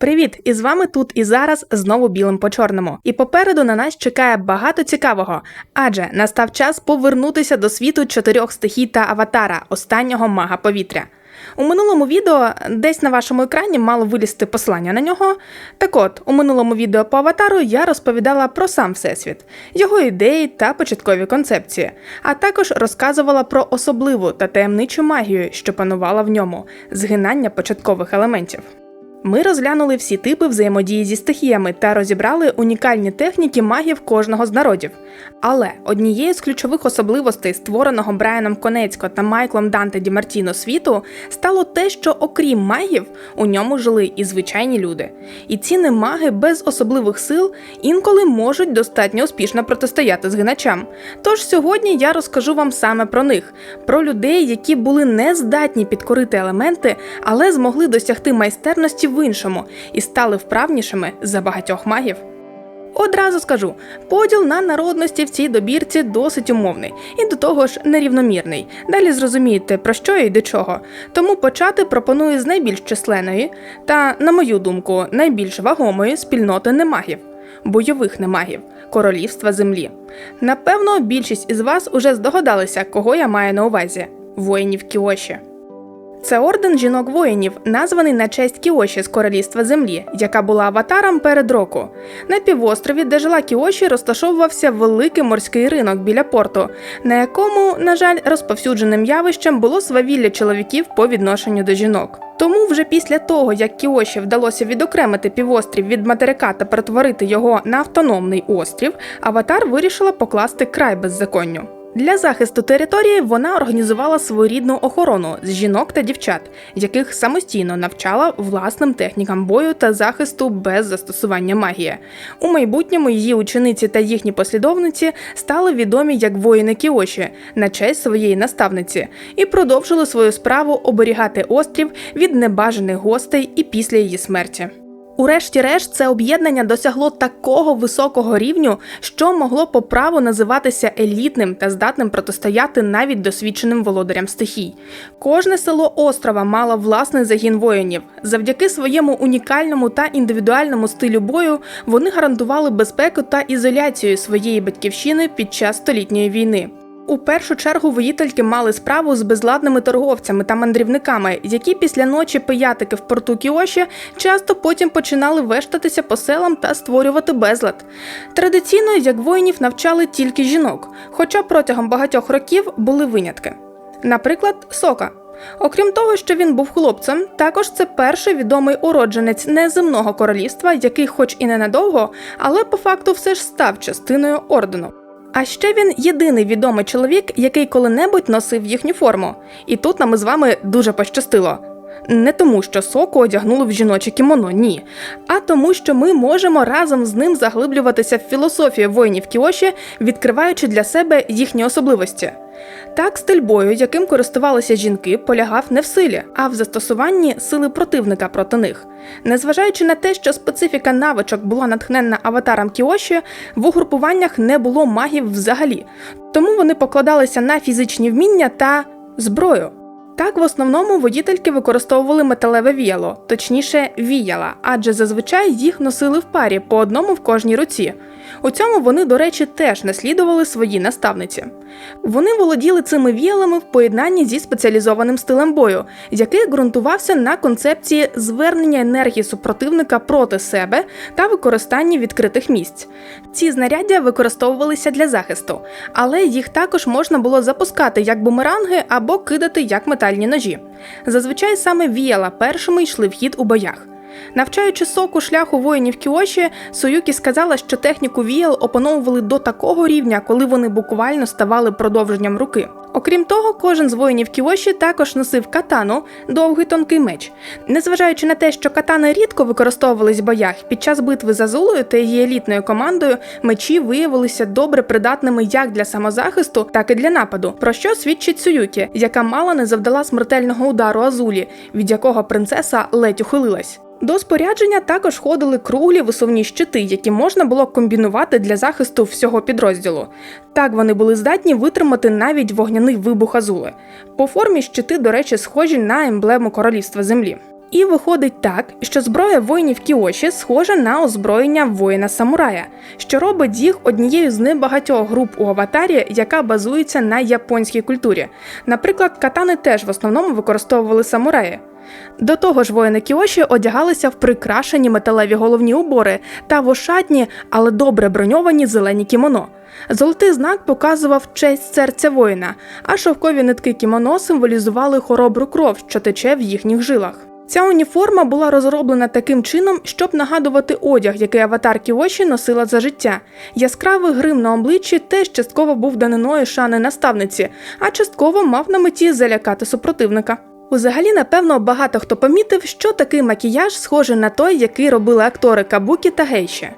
Привіт! І з вами тут і зараз знову білим по чорному. І попереду на нас чекає багато цікавого, адже настав час повернутися до світу чотирьох стихій та аватара, останнього мага повітря. У минулому відео десь на вашому екрані мало вилізти послання на нього. Так от, у минулому відео по аватару я розповідала про сам всесвіт, його ідеї та початкові концепції, а також розказувала про особливу та таємничу магію, що панувала в ньому згинання початкових елементів. Ми розглянули всі типи взаємодії зі стихіями та розібрали унікальні техніки магів кожного з народів. Але однією з ключових особливостей створеного Брайаном Конецько та Майклом Данте Ді Мартіно світу стало те, що окрім магів у ньому жили і звичайні люди. І ці не маги без особливих сил інколи можуть достатньо успішно протистояти згиначам. Тож сьогодні я розкажу вам саме про них, про людей, які були не здатні підкорити елементи, але змогли досягти майстерності в іншому і стали вправнішими за багатьох магів. Одразу скажу, поділ на народності в цій добірці досить умовний і до того ж нерівномірний. Далі зрозумієте про що і до чого. Тому почати пропоную з найбільш численної та, на мою думку, найбільш вагомої спільноти немагів, бойових немагів, королівства землі. Напевно, більшість із вас уже здогадалися, кого я маю на увазі воїнів Кіоші. Це орден жінок-воїнів, названий на честь Кіоші з королівства землі, яка була аватаром перед року. На півострові, де жила Кіоші, розташовувався великий морський ринок біля порту, на якому, на жаль, розповсюдженим явищем було свавілля чоловіків по відношенню до жінок. Тому вже після того, як Кіоші вдалося відокремити півострів від материка та перетворити його на автономний острів, аватар вирішила покласти край беззаконню. Для захисту території вона організувала своєрідну охорону з жінок та дівчат, яких самостійно навчала власним технікам бою та захисту без застосування магії. У майбутньому її учениці та їхні послідовниці стали відомі як воїни Кіоші на честь своєї наставниці і продовжили свою справу оберігати острів від небажаних гостей і після її смерті. Урешті-решт, це об'єднання досягло такого високого рівню, що могло по праву називатися елітним та здатним протистояти навіть досвідченим володарям стихій. Кожне село острова мало власний загін воїнів. Завдяки своєму унікальному та індивідуальному стилю бою вони гарантували безпеку та ізоляцію своєї батьківщини під час столітньої війни. У першу чергу воїтельки мали справу з безладними торговцями та мандрівниками, які після ночі пиятики в порту Кіоші часто потім починали вештатися по селам та створювати безлад. Традиційно, як воїнів навчали тільки жінок, хоча протягом багатьох років були винятки. Наприклад, сока. Окрім того, що він був хлопцем, також це перший відомий уродженець неземного королівства, який, хоч і ненадовго, але по факту все ж став частиною ордену. А ще він єдиний відомий чоловік, який коли-небудь носив їхню форму. І тут нам із вами дуже пощастило. Не тому, що соку одягнули в жіноче кімоно, ні, а тому, що ми можемо разом з ним заглиблюватися в філософію воїнів Кіоші, відкриваючи для себе їхні особливості. Так, стиль бою, яким користувалися жінки, полягав не в силі, а в застосуванні сили противника проти них. Незважаючи на те, що специфіка навичок була натхненна аватаром Кіоші, в угрупуваннях не було магів взагалі, тому вони покладалися на фізичні вміння та зброю. Так, в основному водітельки використовували металеве віяло, точніше віяла, адже зазвичай їх носили в парі по одному в кожній руці. У цьому вони, до речі, теж наслідували свої наставниці. Вони володіли цими віялами в поєднанні зі спеціалізованим стилем бою, який ґрунтувався на концепції звернення енергії супротивника проти себе та використанні відкритих місць. Ці знаряддя використовувалися для захисту, але їх також можна було запускати як бумеранги або кидати як метальні ножі. Зазвичай саме віяла першими йшли в хід у боях. Навчаючи соку шляху воїнів Кіоші, Союкі сказала, що техніку віял опановували до такого рівня, коли вони буквально ставали продовженням руки. Окрім того, кожен з воїнів Кіоші також носив катану, довгий тонкий меч. Незважаючи на те, що катани рідко використовувались в боях, під час битви за Зулою та її елітною командою мечі виявилися добре придатними як для самозахисту, так і для нападу, про що свідчить Союкі, яка мало не завдала смертельного удару Азулі, від якого принцеса ледь ухилилась. До спорядження також ходили круглі висувні щити, які можна було комбінувати для захисту всього підрозділу. Так вони були здатні витримати навіть вогняний вибух Азули. По формі щити, до речі, схожі на емблему королівства землі. І виходить так, що зброя воїнів Кіоші схожа на озброєння воїна самурая, що робить їх однією з небагатьох груп у аватарі, яка базується на японській культурі. Наприклад, катани теж в основному використовували самураї. До того ж, воїни Кіоші одягалися в прикрашені металеві головні убори та в ошатні, але добре броньовані зелені кімоно. Золотий знак показував честь серця воїна, а шовкові нитки кімоно символізували хоробру кров, що тече в їхніх жилах. Ця уніформа була розроблена таким чином, щоб нагадувати одяг, який аватар Кіоші носила за життя. Яскравий грим на обличчі теж частково був даниною шани наставниці, а частково мав на меті залякати супротивника. Узагалі, напевно, багато хто помітив, що такий макіяж схожий на той, який робили актори Кабукі та Гейші.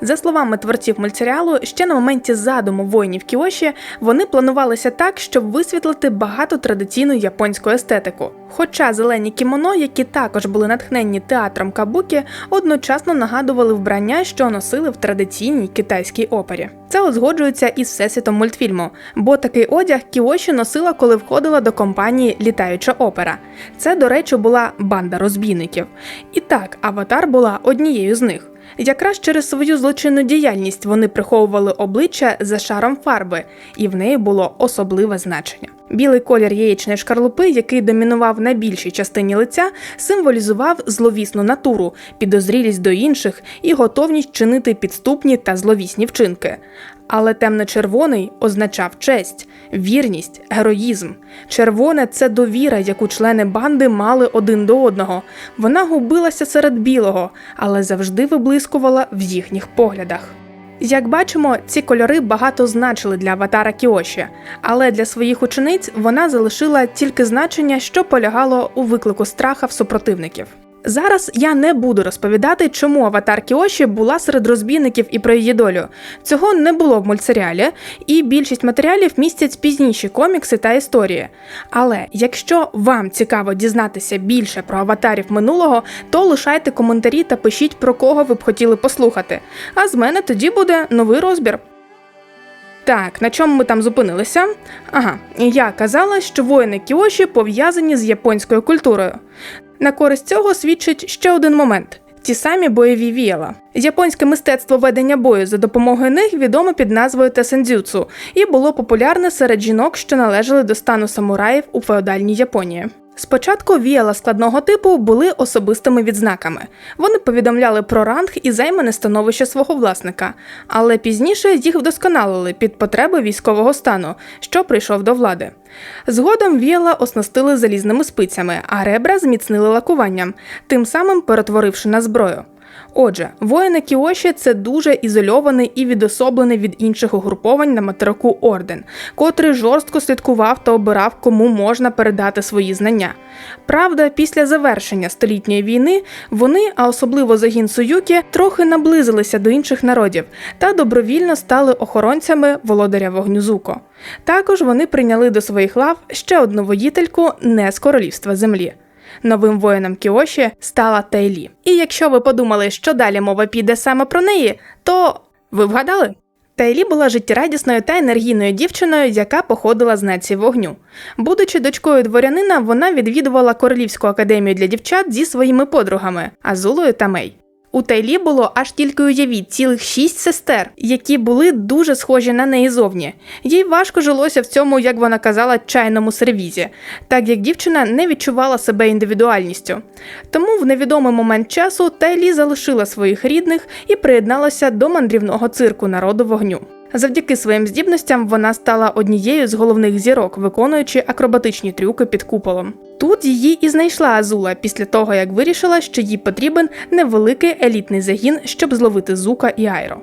За словами творців мультсеріалу, ще на моменті задуму воїнів Кіоші вони планувалися так, щоб висвітлити багато традиційну японську естетику. Хоча зелені кімоно, які також були натхненні театром Кабукі, одночасно нагадували вбрання, що носили в традиційній китайській опері. Це узгоджується із всесвітом мультфільму, бо такий одяг Кіоші носила, коли входила до компанії Літаюча опера. Це, до речі, була банда розбійників. І так, аватар була однією з них. Якраз через свою злочинну діяльність вони приховували обличчя за шаром фарби, і в неї було особливе значення. Білий колір яєчної шкарлупи, який домінував на більшій частині лиця, символізував зловісну натуру, підозрілість до інших і готовність чинити підступні та зловісні вчинки. Але темно-червоний означав честь, вірність, героїзм. Червоне це довіра, яку члени банди мали один до одного. Вона губилася серед білого, але завжди виблискувала в їхніх поглядах. Як бачимо, ці кольори багато значили для аватара Кіоші, але для своїх учениць вона залишила тільки значення, що полягало у виклику страха в супротивників. Зараз я не буду розповідати, чому аватар Кіоші була серед розбійників і про її долю. Цього не було в мультсеріалі, і більшість матеріалів містять пізніші комікси та історії. Але якщо вам цікаво дізнатися більше про аватарів минулого, то лишайте коментарі та пишіть про кого ви б хотіли послухати. А з мене тоді буде новий розбір. Так, на чому ми там зупинилися? Ага, я казала, що воїни Кіоші пов'язані з японською культурою. На користь цього свідчить ще один момент. Ті самі бойові віяла. Японське мистецтво ведення бою за допомогою них відомо під назвою тесендзюцу і було популярне серед жінок, що належали до стану самураїв у феодальній Японії. Спочатку віяла складного типу були особистими відзнаками. Вони повідомляли про ранг і займане становище свого власника, але пізніше їх вдосконалили під потреби військового стану, що прийшов до влади. Згодом віяла оснастили залізними спицями, а ребра зміцнили лакуванням, тим самим перетворивши на зброю. Отже, воїни Кіоші це дуже ізольований і відособлений від інших угруповань на материку орден, котрий жорстко слідкував та обирав, кому можна передати свої знання. Правда, після завершення столітньої війни вони, а особливо загін Суюкі, трохи наблизилися до інших народів та добровільно стали охоронцями володаря вогню Зуко. Також вони прийняли до своїх лав ще одну воїтельку не з королівства землі. Новим воїном Кіоші стала Тейлі. І якщо ви подумали, що далі мова піде саме про неї, то ви вгадали? Тайлі була життєрадісною та енергійною дівчиною, яка походила з нації вогню. Будучи дочкою дворянина, вона відвідувала Королівську академію для дівчат зі своїми подругами Азулою та Мей. У Тайлі було аж тільки уявіть цілих шість сестер, які були дуже схожі на неї зовні. Їй важко жилося в цьому, як вона казала, чайному сервізі, так як дівчина не відчувала себе індивідуальністю. Тому в невідомий момент часу Тайлі залишила своїх рідних і приєдналася до мандрівного цирку народу вогню. Завдяки своїм здібностям вона стала однією з головних зірок, виконуючи акробатичні трюки під куполом. Тут її і знайшла Азула після того, як вирішила, що їй потрібен невеликий елітний загін, щоб зловити Зука і Айро.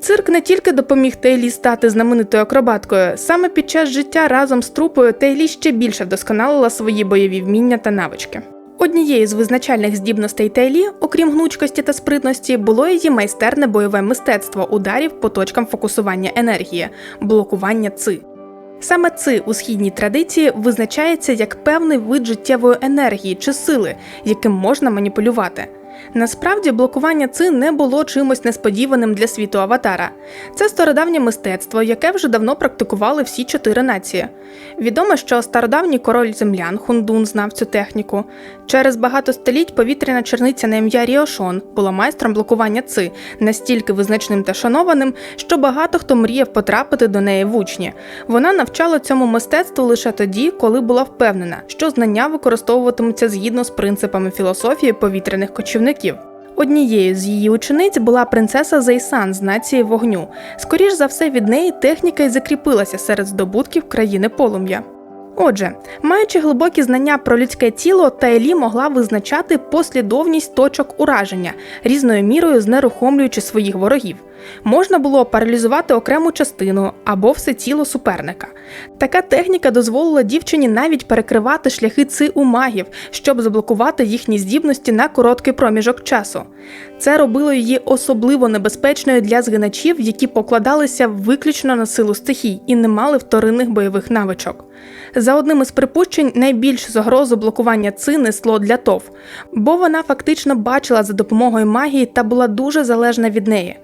Цирк не тільки допоміг Тейлі стати знаменитою акробаткою, саме під час життя разом з трупою Тейлі ще більше вдосконалила свої бойові вміння та навички. Однією з визначальних здібностей Тейлі, окрім гнучкості та спритності, було її майстерне бойове мистецтво ударів по точкам фокусування енергії, блокування ци. Саме ци у східній традиції визначається як певний вид життєвої енергії чи сили, яким можна маніпулювати. Насправді блокування ци не було чимось несподіваним для світу Аватара. Це стародавнє мистецтво, яке вже давно практикували всі чотири нації. Відомо, що стародавній король землян Хундун знав цю техніку. Через багато століть повітряна черниця на ім'я Ріошон була майстром блокування ци, настільки визначним та шанованим, що багато хто мріяв потрапити до неї в учні. Вона навчала цьому мистецтву лише тоді, коли була впевнена, що знання використовуватимуться згідно з принципами філософії повітряних кочівників. Однією з її учениць була принцеса Зейсан з нації вогню. Скоріш за все, від неї техніка й закріпилася серед здобутків країни полум'я. Отже, маючи глибокі знання про людське тіло, Тайлі могла визначати послідовність точок ураження, різною мірою знерухомлюючи своїх ворогів. Можна було паралізувати окрему частину або все тіло суперника. Така техніка дозволила дівчині навіть перекривати шляхи ци у магів, щоб заблокувати їхні здібності на короткий проміжок часу. Це робило її особливо небезпечною для згиначів, які покладалися виключно на силу стихій і не мали вторинних бойових навичок. За одним із припущень, найбільшу загрозу блокування ци несло для ТОВ, бо вона фактично бачила за допомогою магії та була дуже залежна від неї.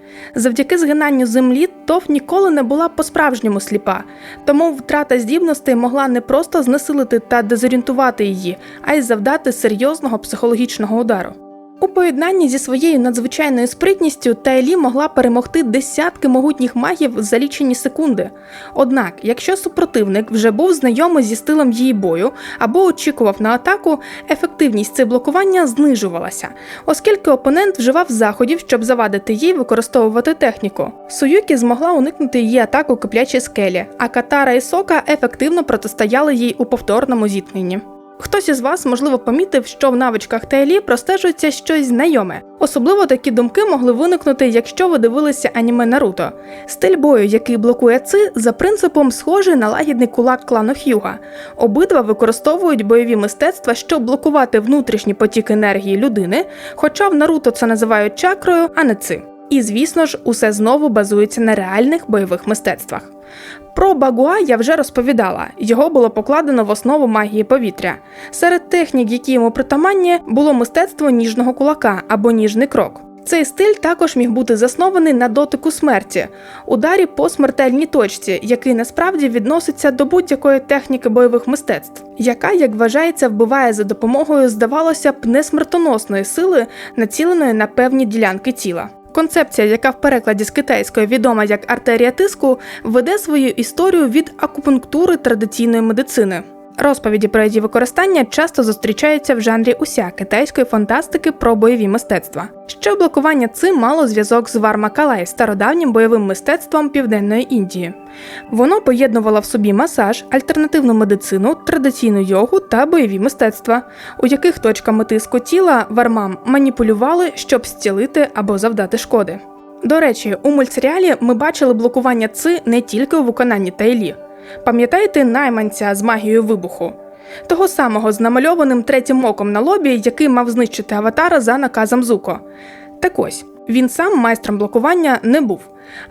Завдяки згинанню землі ТОВ ніколи не була по-справжньому сліпа, тому втрата здібностей могла не просто знесилити та дезорієнтувати її, а й завдати серйозного психологічного удару. У поєднанні зі своєю надзвичайною спритністю Тайлі могла перемогти десятки могутніх магів за лічені секунди. Однак, якщо супротивник вже був знайомий зі стилем її бою або очікував на атаку, ефективність цих блокування знижувалася, оскільки опонент вживав заходів, щоб завадити їй використовувати техніку. Суюкі змогла уникнути її атаку киплячій скелі, а Катара і Сока ефективно протистояли їй у повторному зіткненні. Хтось із вас, можливо, помітив, що в навичках Тейлі простежується щось знайоме. Особливо такі думки могли виникнути, якщо ви дивилися аніме Наруто. Стиль бою, який блокує ци, за принципом схожий на лагідний кулак клану Х'юга. Обидва використовують бойові мистецтва, щоб блокувати внутрішній потік енергії людини, хоча в Наруто це називають чакрою, а не ци. І звісно ж, усе знову базується на реальних бойових мистецтвах. Про Багуа я вже розповідала, його було покладено в основу магії повітря. Серед технік, які йому притаманні, було мистецтво ніжного кулака або ніжний крок. Цей стиль також міг бути заснований на дотику смерті, ударі по смертельній точці, який насправді відноситься до будь-якої техніки бойових мистецтв, яка, як вважається, вбиває за допомогою, здавалося б, несмертоносної сили, націленої на певні ділянки тіла. Концепція, яка в перекладі з китайської відома як артерія тиску, веде свою історію від акупунктури традиційної медицини. Розповіді про її використання часто зустрічаються в жанрі уся китайської фантастики про бойові мистецтва. Ще блокування цим мало зв'язок з Вармакалай, стародавнім бойовим мистецтвом Південної Індії. Воно поєднувало в собі масаж, альтернативну медицину, традиційну йогу та бойові мистецтва, у яких точками тиску тіла вармам маніпулювали, щоб зцілити або завдати шкоди. До речі, у мультсеріалі ми бачили блокування ци не тільки у виконанні Тайлі. Пам'ятаєте найманця з магією вибуху? Того самого з намальованим третім оком на лобі, який мав знищити аватара за наказом Зуко. Так ось він сам майстром блокування не був.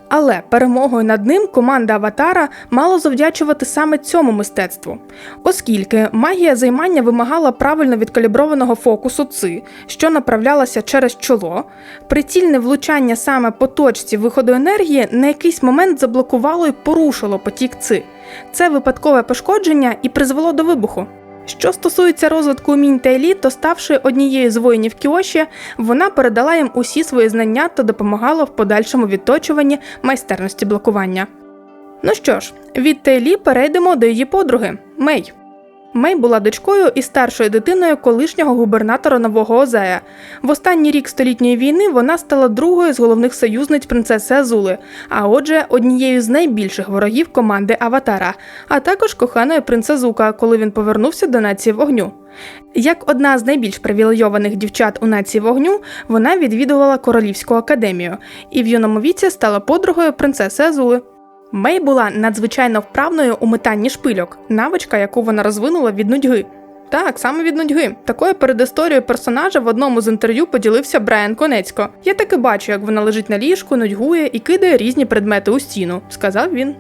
Але перемогою над ним команда Аватара мало завдячувати саме цьому мистецтву, оскільки магія займання вимагала правильно відкаліброваного фокусу ци, що направлялася через чоло, прицільне влучання саме по точці виходу енергії на якийсь момент заблокувало і порушило потік ци. Це випадкове пошкодження і призвело до вибуху. Що стосується розвитку умінь еліт, то ставши однією з воїнів Кіоші, вона передала їм усі свої знання та допомагала в подальшому відточуванні майстерності блокування. Ну що ж, від Тейлі перейдемо до її подруги Мей. Мей була дочкою і старшою дитиною колишнього губернатора Нового Озея. В останній рік столітньої війни вона стала другою з головних союзниць принцеси Азули, а отже, однією з найбільших ворогів команди Аватара, а також коханою принца Зука, коли він повернувся до нації вогню. Як одна з найбільш привілейованих дівчат у нації вогню, вона відвідувала королівську академію і в юному віці стала подругою принцеси Азули. Мей була надзвичайно вправною у метанні шпильок, навичка, яку вона розвинула від нудьги. Так, саме від нудьги. Такою передісторією персонажа в одному з інтерв'ю поділився Брайан Конецько. Я таки бачу, як вона лежить на ліжку, нудьгує і кидає різні предмети у стіну, сказав він.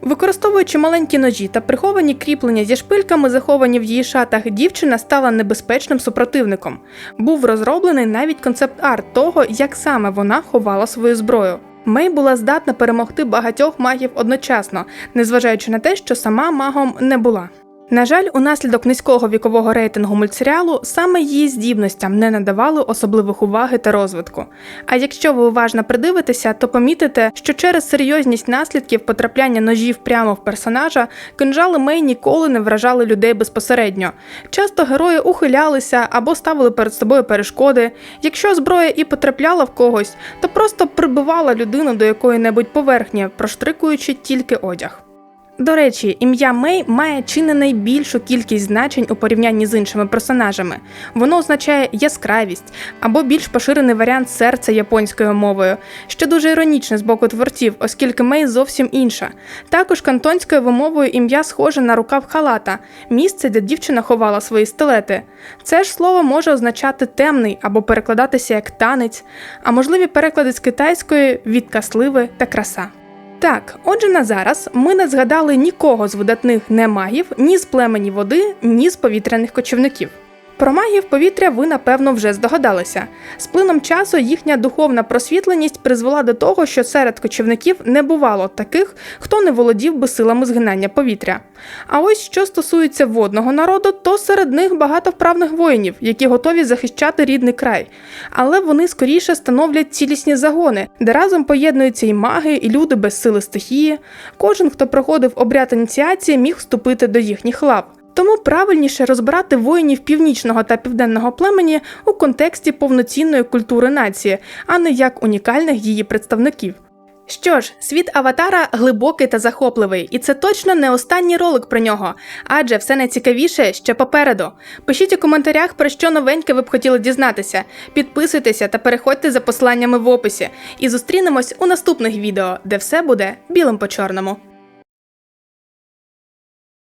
Використовуючи маленькі ножі та приховані кріплення зі шпильками, заховані в її шатах, дівчина стала небезпечним супротивником. Був розроблений навіть концепт-арт того, як саме вона ховала свою зброю. Мей була здатна перемогти багатьох магів одночасно, незважаючи на те, що сама магом не була. На жаль, унаслідок низького вікового рейтингу мультсеріалу саме її здібностям не надавали особливих уваги та розвитку. А якщо ви уважно придивитеся, то помітите, що через серйозність наслідків потрапляння ножів прямо в персонажа кинжали Мей ніколи не вражали людей безпосередньо. Часто герої ухилялися або ставили перед собою перешкоди. Якщо зброя і потрапляла в когось, то просто прибивала людину до якої-небудь поверхні, проштрикуючи тільки одяг. До речі, ім'я Мей має чи не найбільшу кількість значень у порівнянні з іншими персонажами. Воно означає яскравість або більш поширений варіант серця японською мовою, що дуже іронічно з боку творців, оскільки Мей зовсім інша. Також кантонською вимовою ім'я схоже на рукав халата, місце, де дівчина ховала свої стилети. Це ж слово може означати темний або перекладатися як танець, а можливі переклади з китайської відкасливе та краса. Так, отже, на зараз ми не згадали нікого з видатних немагів ні з племені води, ні з повітряних кочівників. Про магів повітря ви напевно вже здогадалися. З плином часу їхня духовна просвітленість призвела до того, що серед кочівників не бувало таких, хто не володів би силами згинання повітря. А ось що стосується водного народу, то серед них багато вправних воїнів, які готові захищати рідний край. Але вони скоріше становлять цілісні загони, де разом поєднуються і маги, і люди без сили стихії. Кожен, хто проходив обряд ініціації, міг вступити до їхніх лав. Тому правильніше розбирати воїнів північного та південного племені у контексті повноцінної культури нації, а не як унікальних її представників. Що ж, світ Аватара глибокий та захопливий, і це точно не останній ролик про нього, адже все найцікавіше ще попереду. Пишіть у коментарях, про що новеньке ви б хотіли дізнатися. Підписуйтеся та переходьте за посиланнями в описі. І зустрінемось у наступних відео, де все буде білим по чорному.